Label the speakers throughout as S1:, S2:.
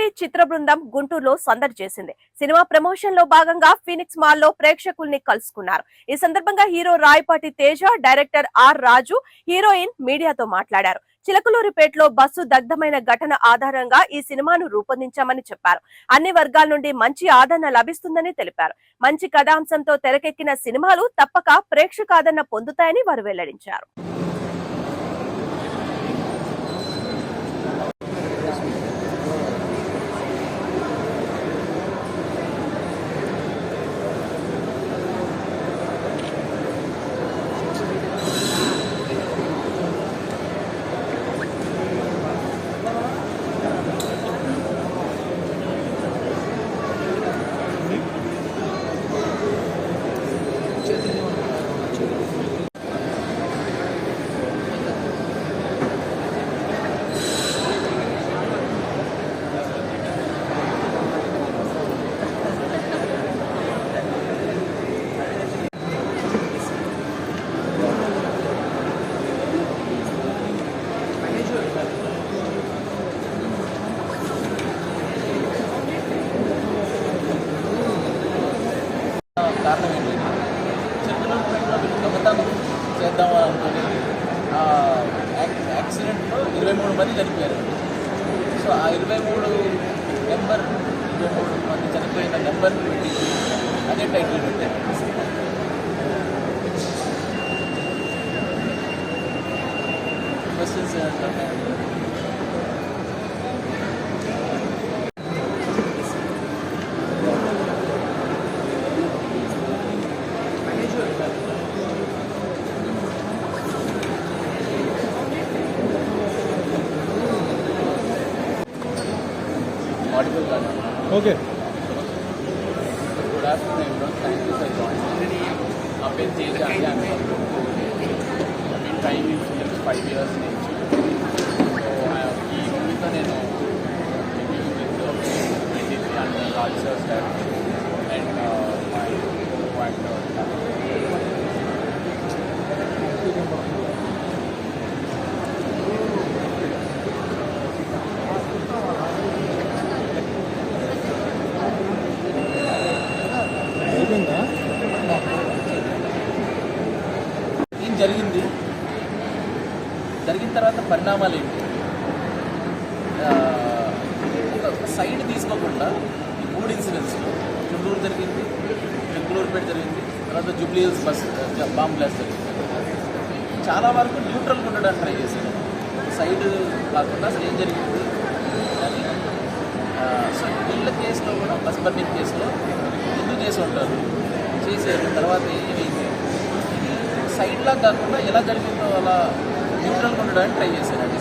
S1: పోకిరి చిత్ర బృందం గుంటూరులో సందడి చేసింది. సినిమా ప్రమోషన్లో భాగంగా ఫీనిక్స్ మాల్లో ప్రేక్షకుల్ని కలుసుకున్నారు. ఈ సందర్భంగా hero Rayapati Teja director R Raju heroine మీడియాతో మాట్లాడారు. చిలకలూరిపేటలో బస్సు దగ్ధమైన ఘటన ఆధారంగా ఈ సినిమాను రూపొందించామని చెప్పారు. అన్ని వర్గాల నుండి మంచి ఆదరణ లభిస్తుందని తెలిపారు. మంచి కథాంశంతో తెరకెక్కిన సినిమాలు తప్పక ప్రేక్షకాదరణ పొందుతాయని వారు వెల్లడించారు.
S2: ఇరవై మూడు నెంబర్ ఇరవై మూడు మంది చనిపోయిన నెంబర్ పెట్టి అదే టైటిల్ పెట్టారు క్వశ్చన్స్ ఏంటంటే ఆడిబుల్ కాదు
S3: okay
S2: good afternoon everyone thank you for joining నా పేరు తేజ అండి I mean train in films five years నుంచి సో ఈ మూవీతో నేను and Raj sir
S3: sir
S2: and జరిగింది. జరిగిన తర్వాత పరిణామాలు ఏంటి? ఒక సైడ్ తీసుకోకుండా ఈ మూడు ఇన్సిడెంట్స్ చుండూరు జరిగింది బెంగళూరుపేట జరిగింది తర్వాత Jubilee Hills bus bomb blast జరిగింది. చాలా వరకు న్యూట్రల్గా ఉండడానికి ట్రై చేశాను సైడ్ కాకుండా అసలు ఏం జరిగింది? అని సో వీళ్ళ కేసులో కూడా బస్ బర్నింగ్ కేసులో ఎందుకు చేసి ఉంటారు. చేశారు. తర్వాత ఏమైంది? సైడ్ లా కాకుండా ఎలా జరిగిందో అలా న్యూట్రల్గా ఉండడానికి ట్రై చేశారండి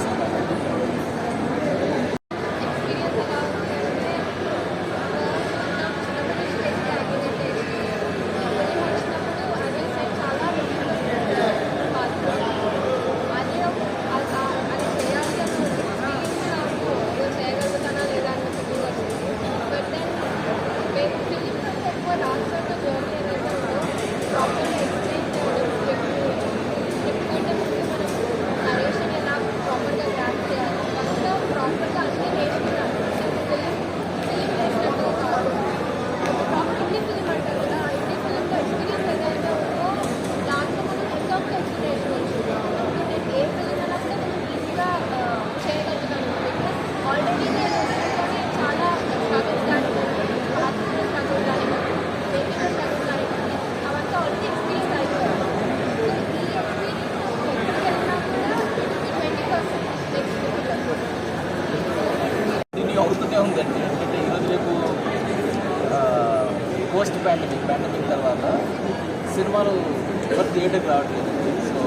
S4: సో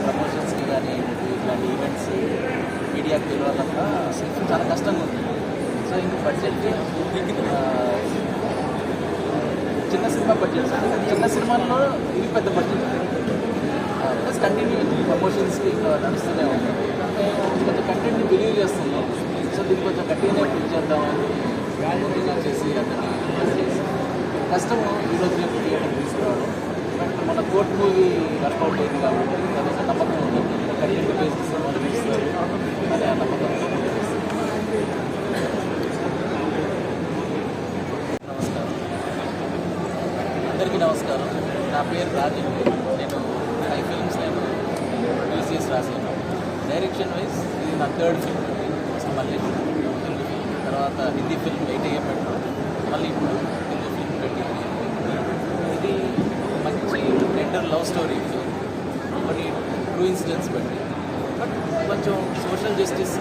S2: ప్రమోషన్స్కి కానీ ఇట్లాంటి ఈవెంట్స్ మీడియాకి వెళ్ళాలన్నా చాలా కష్టంగా ఉంది సో ఇంక బడ్జెట్ చిన్న సినిమా బడ్జెట్ సార్ చిన్న సినిమాల్లో ఇది పెద్ద బడ్జెట్ ప్లస్ కంటిన్యూ ప్రమోషన్స్కి ఇంకా నడుస్తూనే ఉంది కొంచెం కంటెంట్ని బిలీవ్ చేస్తున్నాం సో దీన్ని కొంచెం గట్టిగానే ఫిల్ చేద్దామని ముందుగా చేసి అక్కడ చేసి కష్టము ఈరోజు రేపు థియేటర్ తీసుకురావడం మన కోర్టు మూవీ వర్కౌట్ అయింది కాబట్టి కనీసం నమ్మకం ఉంది కరెక్ట్ బేసిస్ నమ్మకం నమస్కారం అందరికీ నమస్కారం. నా పేరు రాజీవ్ నేను ఫైవ్ ఫిల్మ్స్ నేను టీసీఎస్ రాశాను. డైరెక్షన్ వైజ్ ఇది నా థర్డ్ ఫిల్మ్ మళ్ళీ తెలుగు ఫిల్మ్. తర్వాత హిందీ ఫిల్మ్ ఎయిట్ ఏఎం పెట్టుకోండి మళ్ళీ ఇప్పుడు తెలుగు ఫిల్మ్ పెట్టింది. టెండర్ లవ్ స్టోరీ ఇది కొన్ని ట్రూ ఇన్సిడెంట్స్ బట్టి బట్ కొంచెం సోషల్ జస్టిస్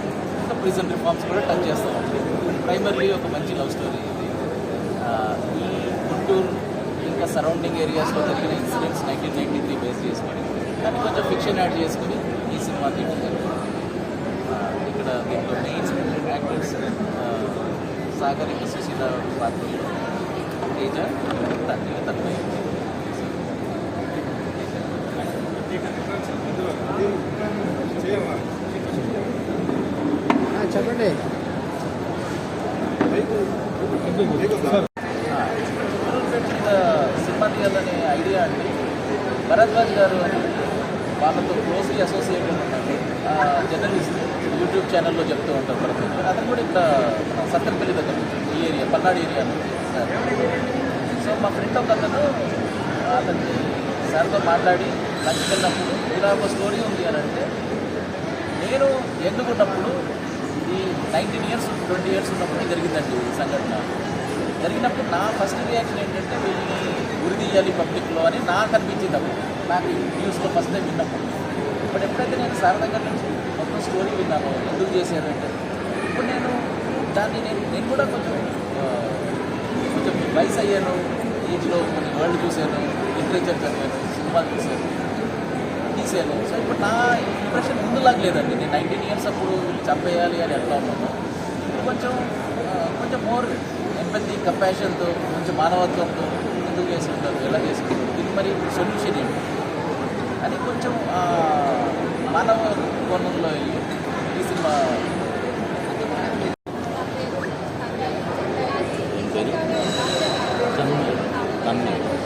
S2: ప్రిజన్ రిఫార్మ్స్ కూడా టచ్ చేస్తామండి ప్రైమర్లీ ఒక మంచి లవ్ స్టోరీ ఇది. ఈ గుంటూరు ఇంకా సరౌండింగ్ ఏరియాస్లో జరిగిన incidents nineteen ninety three base చేసుకొని దాన్ని కొంచెం ఫిక్షన్ యాడ్ చేసుకుని ఈ సినిమా తీయడం ఇక్కడ దీంట్లో మెయిన్ యాక్టర్స్ సాగర్ ఇంకా సుశీల పాత్రలు తేజ తన్మయ్య
S3: చెప్పండి.
S2: గురుపేట మీద సినిమా ఐడియా అండి భరద్వాజ్ గారు అని వాళ్ళతో క్లోజ్లీ అసోసియేటెడ్ ఉన్నారు జర్నలిస్ట్ యూట్యూబ్ ఛానల్లో చెప్తూ ఉంటారు భరద్వాజ్ అతను కూడా ఇక్కడ మన సత్తెనపల్లి దగ్గర ఈ ఏరియా పల్నాడు ఏరియా నుంచి సార్ సో మా ఫ్రెండ్ ఒక అతను అతన్ని సార్తో మాట్లాడి లంచ్కి వెళ్ళినప్పుడు ఇలా ఒక స్టోరీ ఉంది అని అంటే నేను ఎన్నుకున్నప్పుడు ఈ నైన్టీన్ ఇయర్స్ ట్వంటీ ఇయర్స్ ఉన్నప్పుడు జరిగిందండి ఈ సంఘటన. జరిగినప్పుడు నా ఫస్ట్ రియాక్షన్ ఏంటంటే వీళ్ళని గురిదీయాలి పబ్లిక్లో అని నాకు అనిపించింది అప్పుడు. నాకు న్యూస్లో ఫస్ట్ టైం విన్నప్పుడు. ఇప్పుడు ఎప్పుడైతే నేను సార్ దగ్గర నుంచి మొత్తం స్టోరీ విన్నాను ఎందుకు చేశారంటే ఇప్పుడు నేను దాన్ని నేను నేను కూడా కొంచెం కొంచెం వయసు అయ్యాను ఏజ్లో కొన్ని వరల్డ్ చూశాను లిటరేచర్ చదివాను సినిమాలు చూశాను. తీసాను సో ఇప్పుడు నా ఇంప్రెషన్ ముందులాగా లేదండి. నేను నైన్టీన్ ఇయర్స్ అప్పుడు చంపేయాలి అని ఎట్లా ఉన్నాను. ఇప్పుడు కొంచెం కొంచెం మోర్ ఎంపతి కంపాషన్తో కొంచెం మానవత్వంతో ఎందుకు చేసి ఉంటారు. ఎలా చేసి ఉంటారు? దీనికి మరి సొల్యూషన్ ఏంటి? అని కొంచెం మానవ కోణంలో వెళ్ళి ఈ సినిమా
S4: స్టోరీ